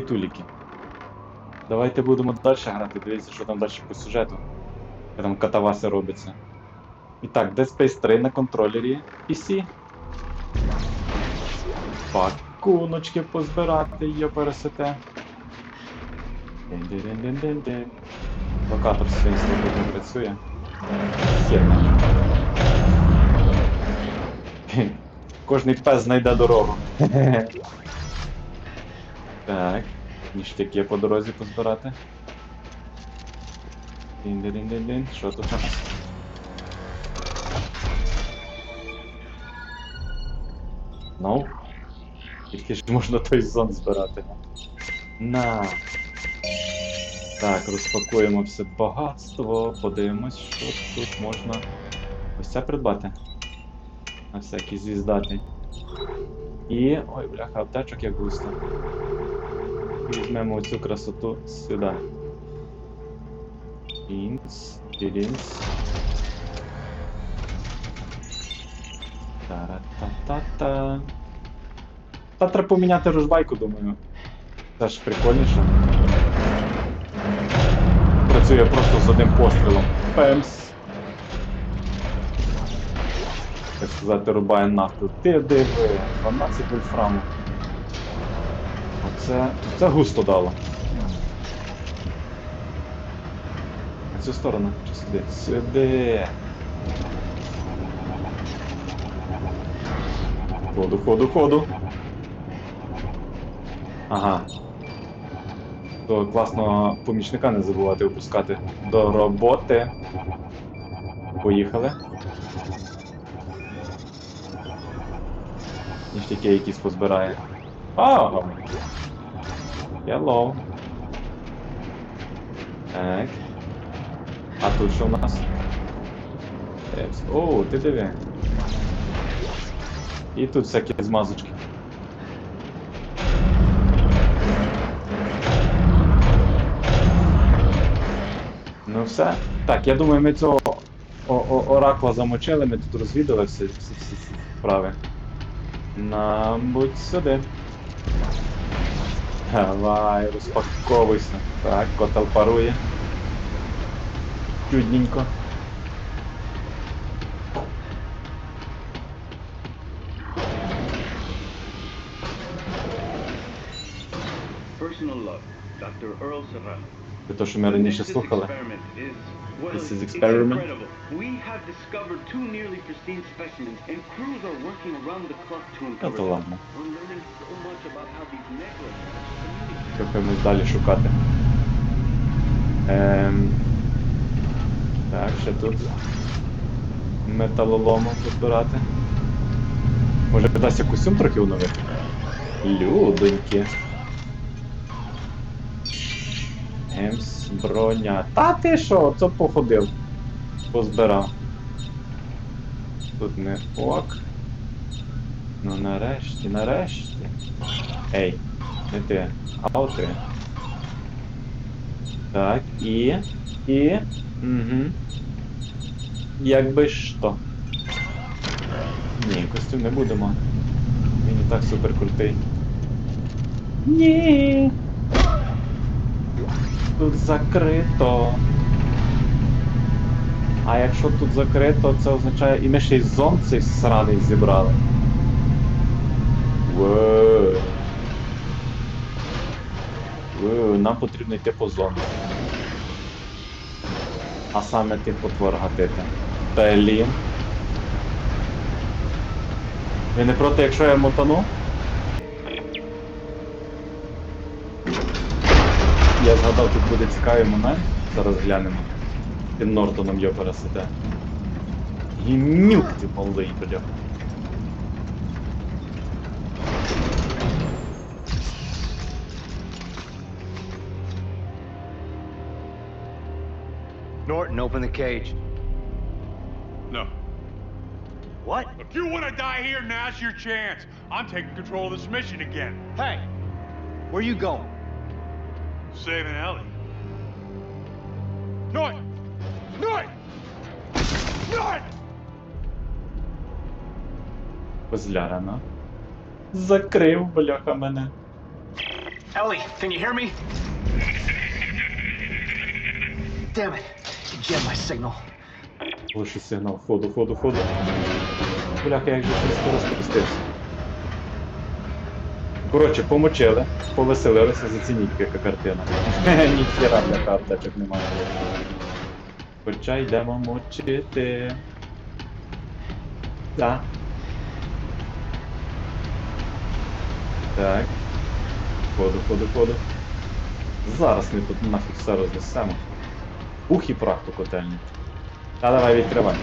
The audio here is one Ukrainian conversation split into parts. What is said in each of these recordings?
туліки. Давайте будемо далі грати, дивіться, що там далі по сюжету. Як там катаваси робиться. І так, Dead Space 3 на контролері PC. Пакуночки позбирати, йо пересете. Локатор тут не працює. Херня. Кожний пес знайде дорогу. Так, ніштяки по дорозі позбирати. Дин-дин-дин-дин. Що тут у нас? Ну. Тільки ж можна той зон збирати. На. Так, розпакуємо все багатство, подивимось, що тут можна. Ось це придбати. На всякий звіздати. І. Ой, бляха, аптечок як густо. Візьмемо оцю красоту сюди. Інц, тірінц. Та-ра-та-та-та. Та треба поміняти ружбайку, думаю. Це ж прикольніше. Працює просто з одним пострілом. Пемс. Так сказати, рубає нафту. Ти диви, 12 вольфраму. Оце. Це густо дало. На цю сторону чи сюди? Сюди. Ходу, ходу, ходу. Ага. То класного помічника не забувати випускати до роботи. Поїхали. Ніштяки якісь позбирає. Ага. Hello. Так. А тут що у нас? Епс. О, ти диви. І тут всякі змазочки. Ну все. Так, я думаю, ми цього о- о- оракла замочили, ми тут розвідали всі, всі, всі, всі. Нам будь сюди. Давай, розпаковуйся. Так, котел парує. Чудненько. Personal love, Dr. Earl Serrano. Це те, що ми раніше слухали. This is experiment? Та то ладно. Рухаємось далі шукати. Ем... Так, ще тут металолому позбирати. Може вдасться костюм трохи оновити? Людоньки. Емс, броня. Та ти що, це походив. Позбирав. Тут не ок. Ну нарешті, нарешті. Ей, не ти, а от ти. Так, і. І. Угу. Якби що. Ні, костюм не будемо. Він і так супер крутий. Ні. Тут закрито. А якщо тут закрито, це означає. І ми ще й зон цей сраний зібрали. Воу. Воу, нам потрібно йти по зону. А саме тих потвор гатити. Блін. Ви не проти, якщо я мотану? Я згадав, тут буде цікавий момент. Зараз глянемо. Під Нортоном його пересете. Гімнюк ти малий, бля. Norton, open the cage. No. What? If you want to die here, now's your chance. I'm taking control of this mission again. Hey, where you going? Saving Ellie. North! North! North! Козляра, на. Закрив, бляха, мене. Ellie, can you hear me? Damn it. You jammed my signal. Лише сигнал. Ходу, ходу, ходу. Бляха, як же щось скоро спустився. Коротше, помочили, повеселилися, зацініть, яка картина. Ніхіра бляха аптечок немає. Хоча йдемо мочити. Так. Так. Ходу, ходу, ходу. Зараз ми тут нафіг все рознесемо. Ух і прах ту котельню. Та давай відкривай.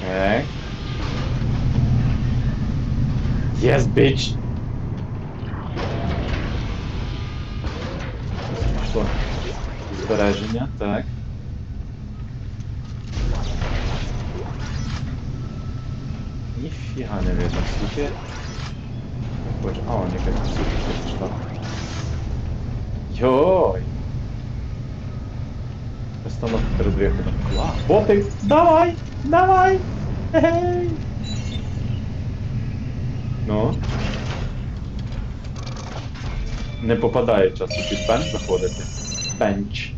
Так. Yes, bitch! Що? Збереження, так. Ніфіга не видно, скільки. Боже, а, он якась супер пішла. Йой! Остановка перед виходом. Боти! Давай! Давай! Гей! Ну. Не попадає часто під бенч заходити. Бенч.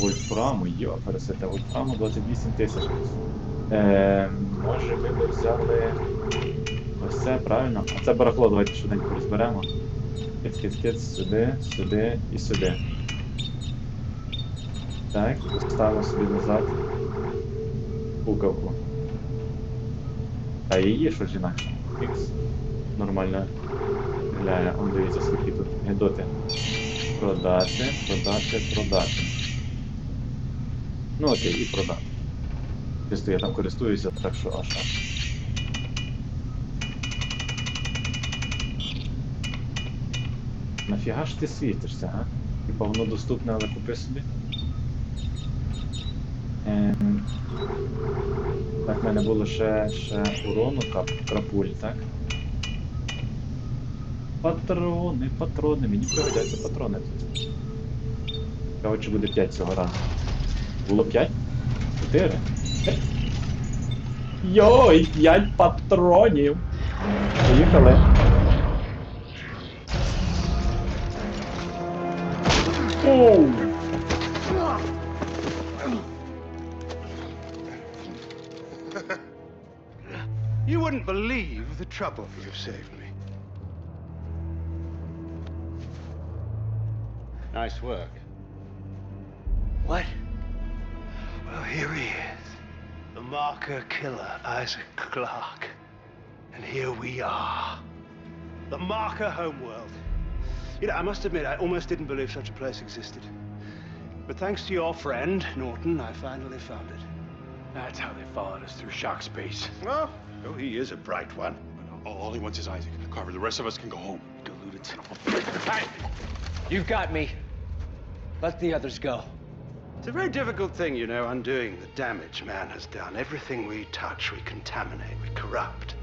Вольфраму, йо, пересете, вольфраму 28 тисяч. Е, може ми б взяли. Ось це, правильно? А це барахло, давайте швиденько розберемо. Киц, киц, киц, сюди, сюди і сюди. Так, ставимо собі назад. Пукавку. А її що ж інакше? Ікс. Нормально стріляє. Он дивіться, скільки тут гедоти. Продати, продати, продати. Ну окей, і продати. Чисто я там користуюся, так що аж аж. Нафіга ж ти світишся, га? Типа воно доступне, але купи собі. Так, в мене було ще, ще урону кап, крапуль, так? Патрони, патрони, мені пригодяться патрони тут. Цікаво, буде 5 цього разу. Було 5? 4? Йой, 5 патронів! Поїхали. Оу! You wouldn't believe the trouble you've saved me. Nice work. What? Well, here he is. The marker killer, Isaac Clarke. And here we are. The marker homeworld. You know, I must admit, I almost didn't believe such a place existed. But thanks to your friend, Norton, I finally found it. That's how they followed us through shock space. Well, oh, he is a bright one. All, all he wants is Isaac. Carver, the rest of us can go home. Deluded son of a... Hey! You've got me. Let the others go. It's a very difficult thing, you know, undoing the damage man has done. Everything we touch, we contaminate, we corrupt.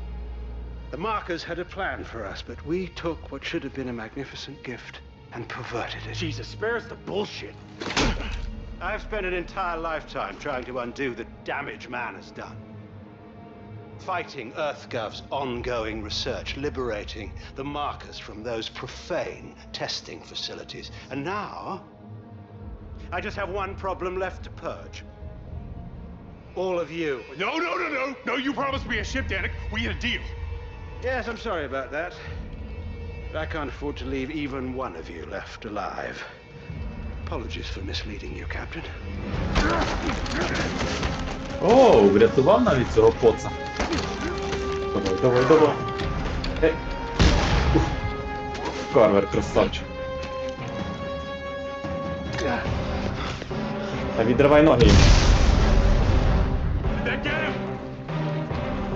The markers had a plan for us, but we took what should have been a magnificent gift and perverted it. Jesus, spare us the bullshit. I've spent an entire lifetime trying to undo the damage man has done. Fighting EarthGov's ongoing research, liberating the markers from those profane testing facilities. And now, I just have one problem left to purge. All of you. No, no, no, no. No, you promised me a ship, Danik. We had a deal. Yes, I'm sorry about that. But I can't afford to leave even one of you left alive. Apologies for misleading you, Captain. О, врятував навіть цього поца. Давай, давай, давай. Е. Ух. Карвер, красавчик. Та відривай ноги їм. Did that get him?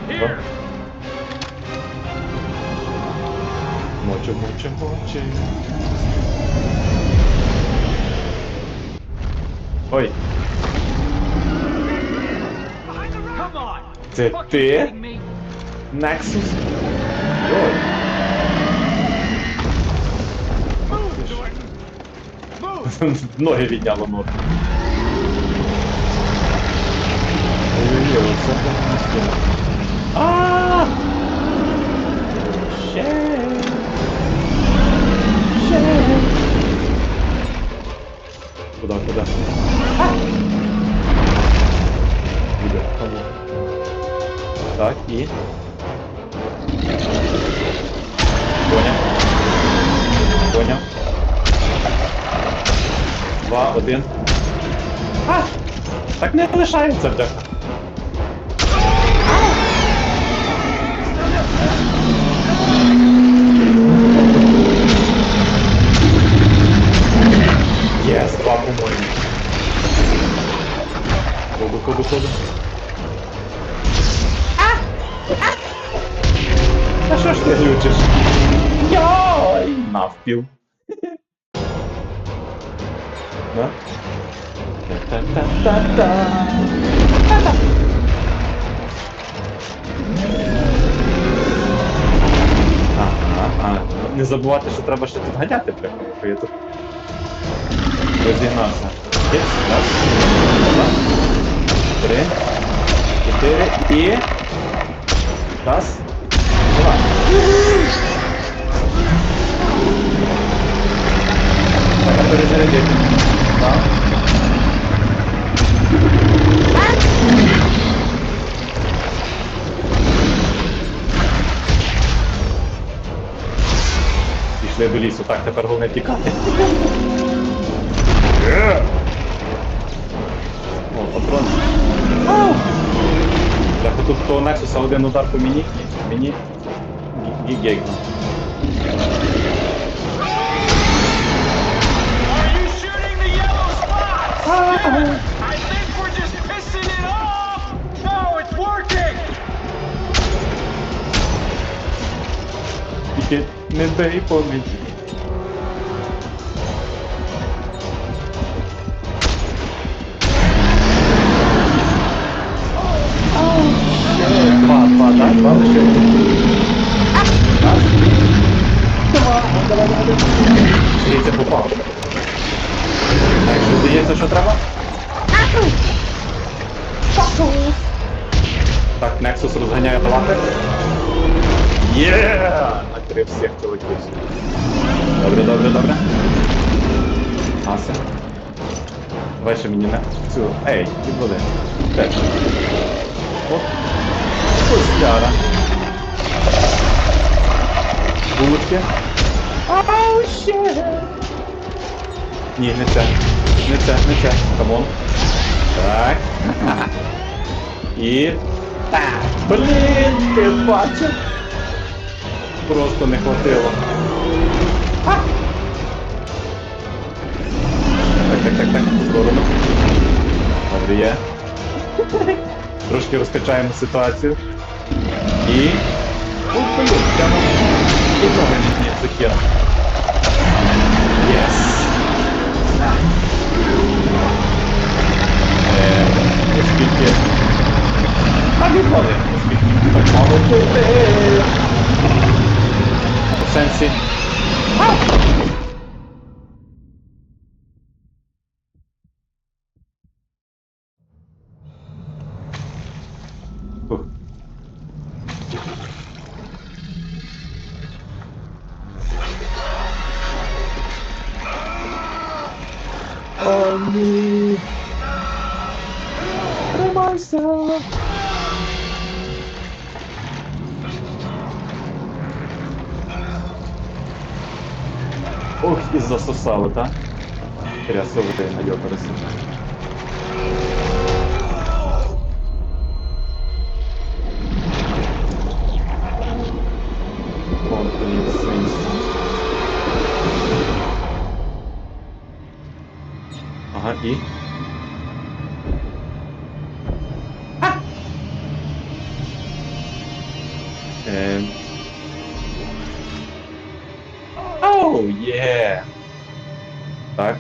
Here! Мочу, мочу, мочу. Ой, це ти? Nexus? Йой. Ноги відняло норм. Ой-ой-ой, це. А! Ще. Ще. Куда, куда? Так, і. Поняв. Поняв. Два, один. А! Так не лишається бляха. Єс, два по-моєму. Ходу, ходу, ходу. А що ж ти глючиш? Йой! Навпіл. Да? Та-та-та-та-та. Ага, а, не забувати, що треба ще тут ганяти прямо, я тут розігнався. Раз, два, три, чотири і... Раз, два. Треба перезарядити. Так. Пішли до лісу, так, тепер головне тікати. О, патрон. Так, тут того Нексуса один удар по мені, і мені yellow spots? I think we're Здається, попав. Так, здається, що треба? Так, Nexus розганяє лапи. Є! Накрив всіх чоловіків. Добре, добре, добре. Ася. Давай ще мені на цю. Ей, відводи. Теж. Оп. Пустяра. Булочки. Ау, ще. Ні, не це. Не це, не це. Камон. Так. І. Так. Блін, ти бачив? Просто не хватило. Так, так, так, так, сторону. Добре є. Трошки розкачаємо ситуацію. І. Ух, блін, прямо одного мені закинув. Єс! Е, оскільки... А відвали, оскільки так мало бути. В сенсі. Ух. О, ні. Тримайся. Ох, і засосало, та? Трясовий найобарився. О, Ага, і? А! Ем. Оу, є! Так.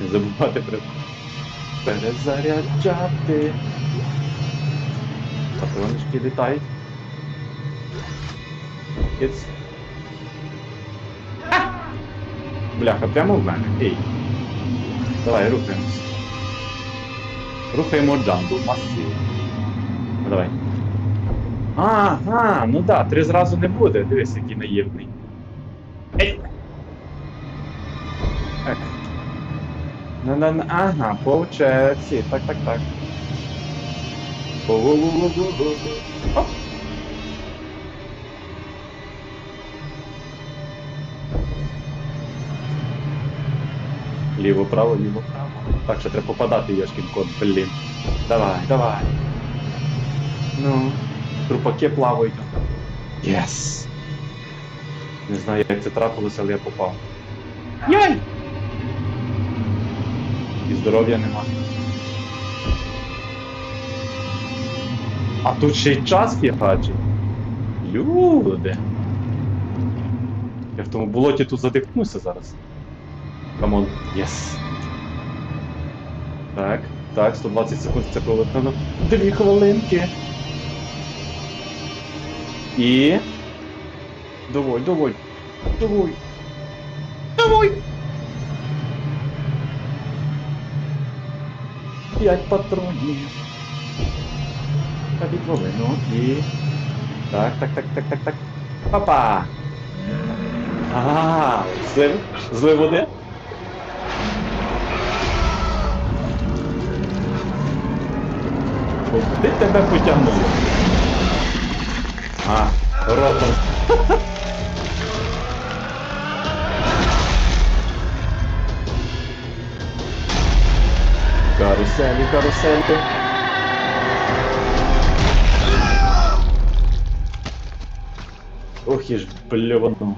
Не забувати про перезаряджати. Патроночки літають. Киць. Бляха, прямо в мене. Ей. Давай, рухаємось. Рухаємо джамбу, масиву. Ну, давай. Ага, ну да, три зразу не буде. Дивись, який наївний. Ей! Так. Ну, ну, ну, ага, по черзі. Так, так, так. Бу-бу-бу-бу-бу-бу. Ліво, право, ліво, право. Так, ще треба попадати, Йошкін кот, блін. Давай, давай. Ну, трупаки плавають. Єс! Не знаю, як це трапилося, але я попав. Яй! І здоров'я нема. А тут ще й час фігачить. Люди. Я в тому болоті тут задихнуся зараз. Камон, єс. Так, так, 120 секунд це пролетано. Дві хвилинки. І. Доволь, доволь. Доволь. Доволь. П'ять патронів. Та відволи, ну і. Так, так, так, так, так, так. Папа! Ага, злив, злив води. Куди тебе потягнуло? А, ротом. Каруселі, каруселі. Ох, і ж бльовану.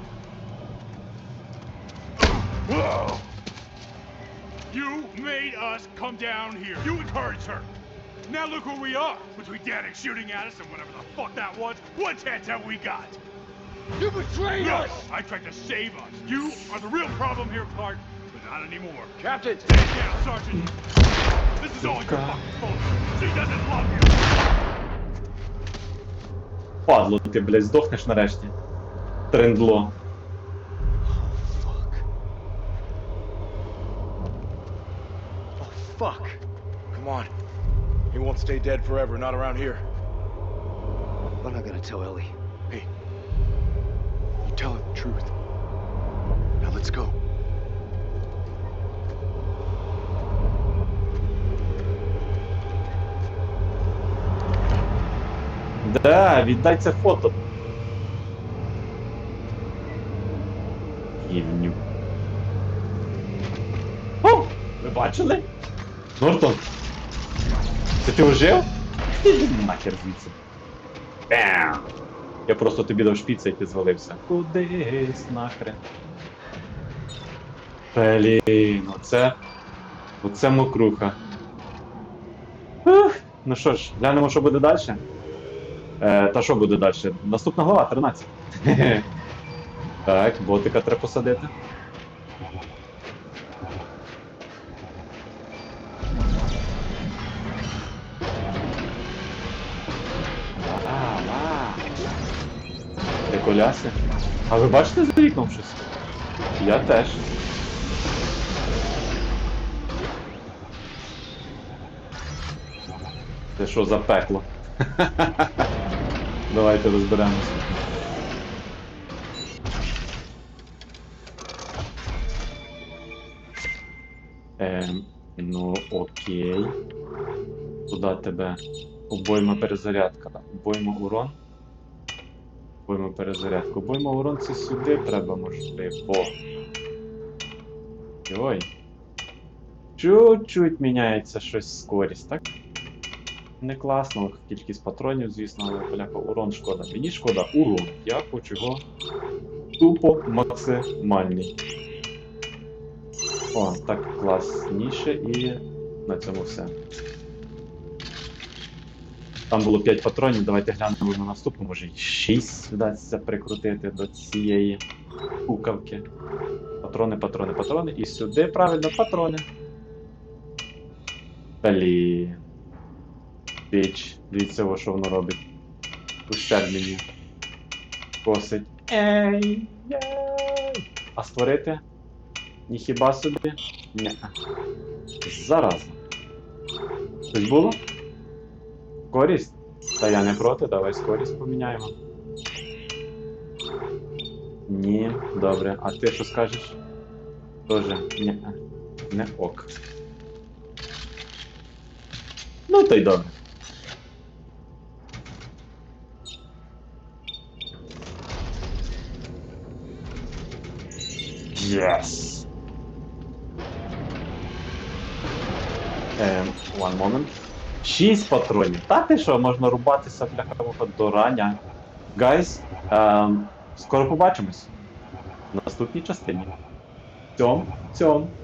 You made us come down here. You encouraged her. Now look where we are. Between Danik shooting at us and whatever the fuck that was, what chance have we got? You betrayed No, us! I tried to save us. You are the real problem here, Clark, but not anymore. Captain! Stand down, Sergeant. This is all your fucking fault. She doesn't love you. Падло, ти, блядь, здохнеш нарешті. Трендло. Oh, fuck. Come on. He won't stay dead forever, not around here. I'm not gonna tell Ellie. Hey. You tell her the truth. Now let's go. Да, віддай це фото. Гівню. О! Ви бачили? Нортон. Це ти ожив? Нахер звідси. Бам! Я просто тобі дав шпіца і ти звалився. Кудись нахрен. Блін, оце. Оце мокруха. Ух, ну що ж, глянемо, що буде далі. Е, та що буде далі? Наступна глава, 13. так, ботика треба посадити. Приколяси. А ви бачите за вікном щось? Я теж. Це що за пекло? Давайте розберемося. Ем, ну окей. Куда тебе? Обойма перезарядка. Обойма урон. Перезарядка. Обойма урон це сюди треба, можливо. Ой. Чуть-чуть міняється щось скорість, так? Не класно, кількість патронів, звісно, але поляка урон шкода. Мені шкода урон. Я хочу його тупо максимальний. О, так класніше і на цьому все. Там було 5 патронів, давайте глянемо на наступну, може 6 вдасться прикрутити до цієї кукавки. Патрони, патрони, патрони. І сюди правильно патрони. Блін. Піч. Дивіться, що воно робить. Ущерб мені. Косить. Ей! Ей! А створити? Ніхіба собі? Ні. Зараза. Щось було? Користь? Та я не проти, давай скорість поміняємо. Ні, добре. А ти що скажеш? Тоже ні. Не ок. Ну то й добре. Yes. Ем, one moment. Шість патронів. Та ти що, можна рубатися бляха до рання. Гайс, ем, скоро побачимось. В наступній частині. Цьом, цьом.